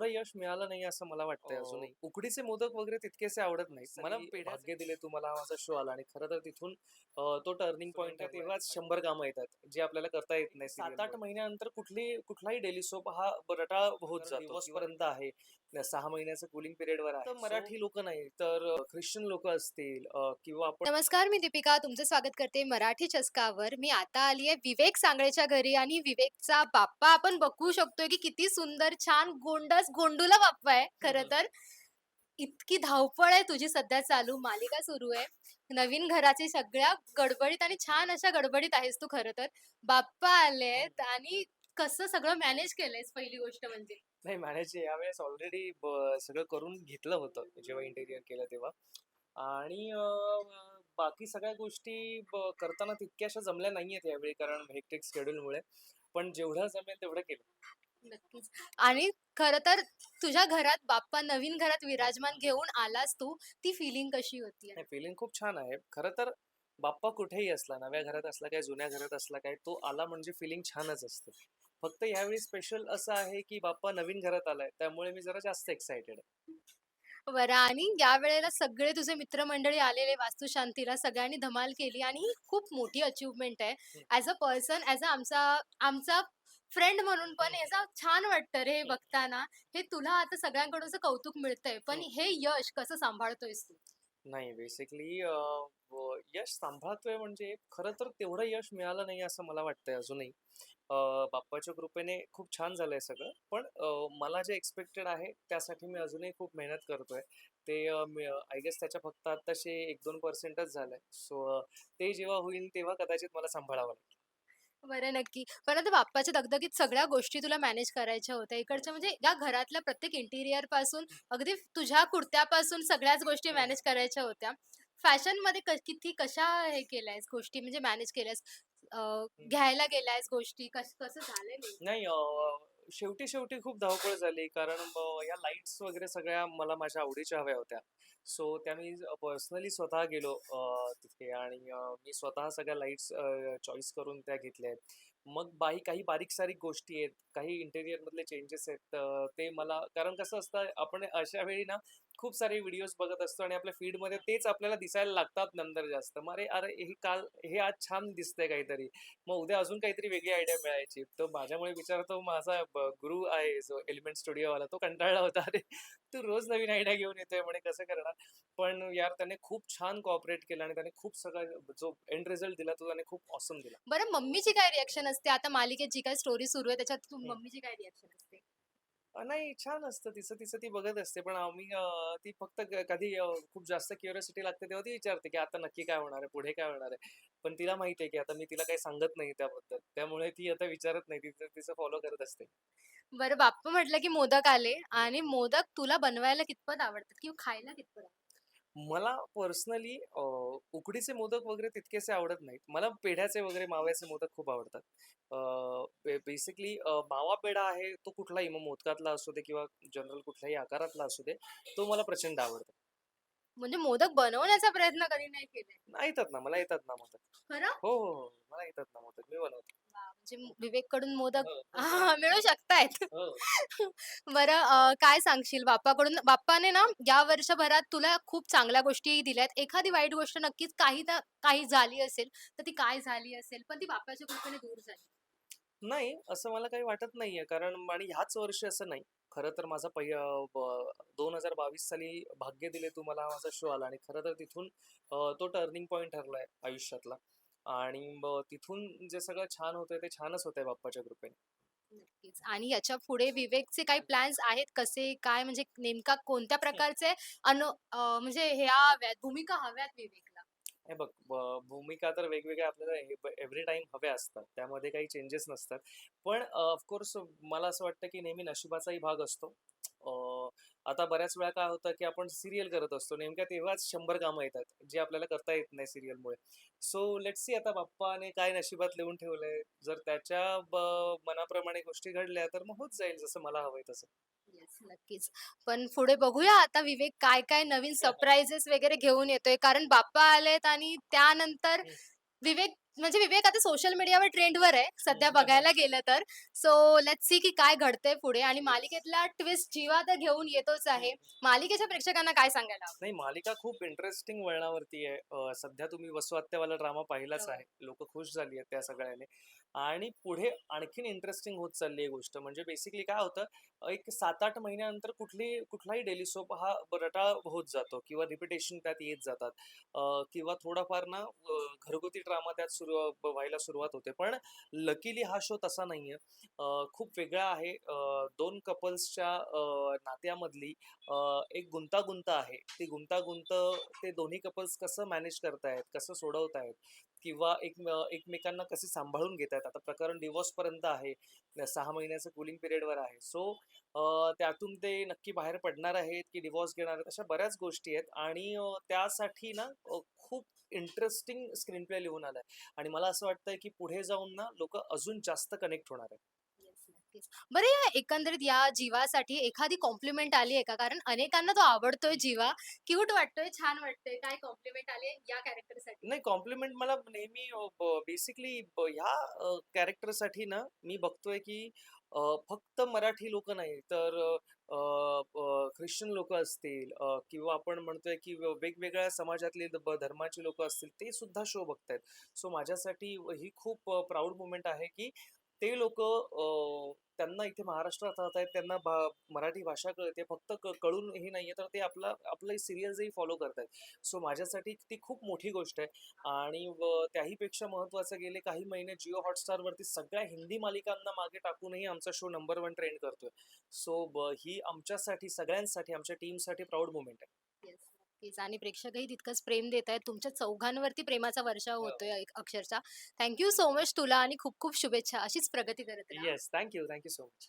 तेवढं यश मिळालं नाही असं मला वाटतंय हो. अजूनही. उकडीचे मोदक वगैरे तितकेसे आवडत नाही मला भाग्य दिले तुम्हाला माझा शो आला आणि खरं तर तिथून तो टर्निंग पॉईंट आहे तेव्हाच शंभर कामं येतात जे आपल्याला करता येत नाही सात आठ महिन्यानंतर कुठली कुठलाही डेली सोप हा रटाळ होत जातो दिवसपर्यंत आहे. सहा महिन्याचं कुलिंग पिरियड वर आहे. मराठी लोक नाही तर ख्रिश्चन लोक असतील किंवा आपण नमस्कार मी दीपिका. तुमचं स्वागत करते मराठी चस्कावर. मी आता आली आहे विवेक सांगळेच्या घरी आणि विवेकचा बाप्पा आपण बघू शकतोय की किती सुंदर छान गोंडस गोंडूला बाप्पा आहे. खरं तर इतकी धावपळ आहे तुझी सध्या चालू. मालिका सुरू आहे. नवीन घराची सगळ्या गडबडीत आणि छान अशा गडबडीत आहेस तू खरं तर. बाप्पा आलेत आणि कसं सगळं मॅनेज केलंयस पहिली गोष्ट म्हणजे? नाही मॅनेज यावेळेस ऑलरेडी सगळं करून घेतलं होतं जेव्हा इंटेरियर केलं तेव्हा. आणि बाकी सगळ्या गोष्टी करताना तितक्याशा जमल्या नाहीयेत यावेळी कारण हेक्टिक शेड्यूलमुळे पण जेवढं जमेल तेवढं केलं. नक्कीच. आणि खरं तर तुझ्या घरात बाप्पा नवीन घरात विराजमान घेऊन आलास तू ती फिलिंग कशी होती? फिलिंग खूप छान आहे. खरं तर बाप्पा कुठेही असला नव्या घरात असला काय जुन्या घरात असला काय तो आला म्हणजे फिलिंग छानच असते. फक्त यावेळी स्पेशल असं आहे की बाप्पा नवीन घरात आलाय त्यामुळे मी जरा जास्त एक्साइटेड आहे. बरं आणि या वेळेला सगळे तुझे मित्रमंडळी आलेले वास्तुशांतीला सगळ्यांनी धमाल केली आणि ही खूप मोठी अचिव्हमेंट आहे. As a person as a आमचा आमचा फ्रेंड म्हणून पण याचा छान वाटतं रे हे बघताना. हे तुला आता सगळ्यांकडून असं कौतुक मिळतंय पण हम्म. हे यश कसं सांभाळतोयस तू? नाही बेसिकली यश सांभाळतोय म्हणजे खरं तर तेवढं यश मिळालं नाही असं मला वाटतंय अजूनही. बाप्पाच्या कृपेने खूप छान झालंय सगळं. पण मला जे एक्सपेक्टेड आहे त्यासाठी मी अजूनही खूप मेहनत करतोय. ते आय गेस त्याच्या फक्त आत्ताशे एक दोन पर्सेंटच झालंय. सो ते जेव्हा होईल तेव्हा कदाचित मला सांभाळावं लागेल. बरं नक्की. पण आता बाप्पाच्या दगदगीत सगळ्या गोष्टी तुला मॅनेज करायच्या होत्या. इकडच्या म्हणजे या घरातल्या प्रत्येक इंटिरियरपासून अगदी तुझ्या कुर्त्यापासून सगळ्याच गोष्टी मॅनेज करायच्या होत्या. फॅशनमध्ये क- किती कशा हे केल्यास गोष्टी म्हणजे मॅनेज केल्यास अं, घ्यायला गेल्यास गोष्टी कस कसं झालंय नेमकं? नाही अं, शेवटी शेवटी खूप धावपळ झाली. कारण या लाईट्स वगैरे सगळ्या मला माझ्या आवडीच्या हव्या होत्या. सो त्या मी पर्सनली स्वतः गेलो तिथे आणि मी स्वतः सगळ्या लाईट्स चॉईस करून त्या घेतल्या आहेत. मग बाही काही बारीक सारीक गोष्टी आहेत काही इंटेरियरमधले चेंजेस आहेत ते मला कारण कसं असतं आपण अशा वेळी ना खूप सारे व्हिडिओज बघत असतो आणि आपल्या फीडमध्ये तेच आपल्याला दिसायला लागतात नंतर जास्त. मग अरे अरे हे काल हे आज छान दिसतंय काहीतरी. मग उद्या अजून काहीतरी वेगळी आयडिया मिळायची. तर माझ्यामुळे विचार तो माझा गुरु आहे जो एलिमेंट स्टुडिओवाला तो कंटाळला होता. अरे तू रोज नवीन आयडिया घेऊन येतोय म्हणे कसं करणार? पण यार त्याने खूप छान कॉपरेट केलं आणि त्याने खूप सगळं जो एंड रिझल्ट दिला तो त्याने खूप ऑसम दिला. बरं मम्मीची काय रिॲक्शन असते? आता मालिकेत जी काय स्टोरी सुरू आहे त्याच्यात. मम्मीची काय रिॲक्शन असते? नाही छान असतं तिचं तिचं ती बघत असते. पण आम्ही ती फक्त कधी खूप जास्त क्युरियोसिटी लागते तेव्हा ती विचारते की आता नक्की काय होणार आहे पुढे काय होणार आहे? पण तिला माहिती आहे की आता मी तिला काही सांगत नाही त्याबद्दल. त्यामुळे ती आता विचारत नाही तिचं तिचं फॉलो करत असते. बरं बाप्पा म्हटलं की मोदक आले आणि मोदक तुला बनवायला कितपत आवडतात किंवा खायला कितपत आवडतात? मला पर्सनली उकडीचे मोदक वगैरे तितकेसे आवडत नाहीत. मला पेढ्याचे वगैरे माव्याचे मोदक खूप आवडतात. बेसिकली मावा पेढा आहे तो कुठलाही मग मोदकातला असू दे किंवा जनरल कुठल्याही आकारातला असू दे तो मला प्रचंड आवडतो. म्हणजे मोदक बनवण्याचा प्रयत्न कधी नाही केलाय ना येतात ना मला येतात ना मोदक. खरं? हो हो हो मला येतात ना मोदक मी बनवतो. वा, म्हणजे विवेककडून मोदक हो, हा, मिळू शकतायत. हो. बरं अं, काय सांगशील? बाप्पाकडून बाप्पाने ना या वर्षभरात तुला खूप चांगल्या गोष्टी दिल्यात. एखादी वाईट गोष्ट नक्कीच काही ना काही झाली असेल तर ती काय झाली असेल? पण ती बाप्पाच्या कृपेने दूर झाली. नाही असं मला काही वाटत नाहीये. कारण आणि ह्याच वर्षी असं नाही. खरं तर माझा पहि दोन हजार बावीस साली भाग्य दिले तू मला हा माझा शो आला. आणि खरं तर तिथून अं, तो टर्निंग पॉईंट ठरलाय आयुष्यातला. आणि तिथून जे सगळं छान होतंय ते छानच होतंय बाप्पाच्या कृपेने. नक्कीच. आणि याच्यापुढे विवेकचे काही प्लॅन्स आहेत? कसे काय? म्हणजे नेमका कोणत्या प्रकारचे अनु अं, म्हणजे ह्या हव्यात भूमिका हव्यात विवेकला? हे बघ ब- भूमिका तर वेगवेगळ्या आपल्याला एव्हरी टाइम हव्या असतात. त्यामध्ये काही चेंजेस नसतात. पण ऑफकोर्स मला असं वाटतं की नेहमी नशिबाचाही भाग असतो. आता बऱ्याच वेळा काय होतं की आपण सिरियल करत असतो. नेमक्या तेव्हाच शंभर कामं येतात जे आपल्याला करता येत नाही सिरियलमुळे सो लेट्स सी आता बाप्पाने काय नशिबात लिहून ठेवलंय. जर त्याच्या मनाप्रमाणे गोष्टी घडल्या तर मग होत जाईल जसं मला हवंय तसं. Yes, नक्कीच. पण पुढे बघूया आता विवेक काय काय नवीन सरप्राईजेस वगैरे घेऊन येतोय. कारण बाप्पा आलेत आणि त्यानंतर हम्म. विवेक म्हणजे विवेक आता सोशल मीडियावर ट्रेंडवर आहे. सध्या. बघायला गेलं तर. सो लेट्स सी की काय घडतंय पुढे. आणि मालिकेतला ट्विस्ट जीवा तर घेऊन येतोच आहे. मालिकेच्या प्रेक्षकांना काय सांगायला? नाही मालिका खूप इंटरेस्टिंग वळणावरती आहे. अं, सध्या तुम्ही वसु आत्यावाला ड्रामा पाहिलाच हो. आहे. लोक खुश झाली आहेत त्या सगळ्याने. आणि पुढे आणखीन इंटरेस्टिंग होत चालली आहे गोष्ट. म्हणजे बेसिकली काय होतं एक सात आठ महिन्यानंतर कुठली कुठलाही डेली सोप हा रटाळ होत जातो किंवा रिपिटेशन त्यात येत जातात. किंवा थोडाफार ना घरगुती ड्रामा त्यात सुरू व्हायला सुरुवात होते. पण लकीली हा शो तसा नाहीये. आहे खूप वेगळा आहे. दोन कपल्सच्या नात्यामधली एक गुंतागुंत आहे. ती गुंतागुंत ते दोन्ही कपल्स कसं मॅनेज करतायत कसं सोडवतायत किंवा एक एकमेकांना कसे सांभाळून घेत आहेत. आता प्रकरण डिवोर्स पर्यंत आहे. सहा महिन्याचं कुलिंग पिरियडवर आहे. सो त्यातून ते नक्की बाहेर पडणार आहेत की डिवोर्स घेणार आहेत अशा बऱ्याच गोष्टी आहेत. आणि त्यासाठी ना खूप इंटरेस्टिंग स्क्रीन प्ले लिहून आलाय. आणि मला असं वाटतंय की पुढे जाऊन ना लोक अजून जास्त कनेक्ट होणार आहेत. नक्कीच. बरं या एकंदरीत या जीवासाठी एखादी कॉम्प्लिमेंट आली आहे का? कारण अनेकांना तो आवडतोय जीवा. क्यूट वाटतोय छान वाटतोय. काय कॉम्प्लिमेंट आली या या कॅरेक्टरसाठी नाही कॉम्प्लिमेंट मला नेहमी बेसिकली ह्या कॅरेक्टरसाठी ना मी बघतोय की फक्त मराठी लोक नाही तर ख्रिश्चन लोक असतील किंवा आपण म्हणतोय की वेगवेगळ्या समाजातले धर्माचे लोक असतील ते सुद्धा शो बघतायत. सो माझ्यासाठी ही खूप प्राऊड मुमेंट आहे की ते लोक त्यांना इथे महाराष्ट्रात राहत आहेत त्यांना भा- मराठी भाषा कळते फक्त क- कळून हे नाही आहे तर ते आपला आपले सिरियल्सही फॉलो करतायत. सो माझ्यासाठी ती खूप मोठी गोष्ट आहे. आणि व त्याहीपेक्षा महत्वाचं गेले काही महिने जिओ हॉटस्टारवरती सगळ्या हिंदी मालिकांना मागे टाकूनही आमचा शो नंबर वन ट्रेंड करतोय. सो ही आमच्यासाठी सगळ्यांसाठी आमच्या टीमसाठी प्राऊड मुमेंट आहे. नक्कीच. आणि प्रेक्षकही तितकंच प्रेम देत आहेत. तुमच्या चौघांवरती प्रेमाचा वर्षाव हो. होतोय एक अक्षरशः. थँक्यू सो मच तुला आणि खूप खूप शुभेच्छा. अशीच प्रगती करत राहा. Yes thank you thank you so much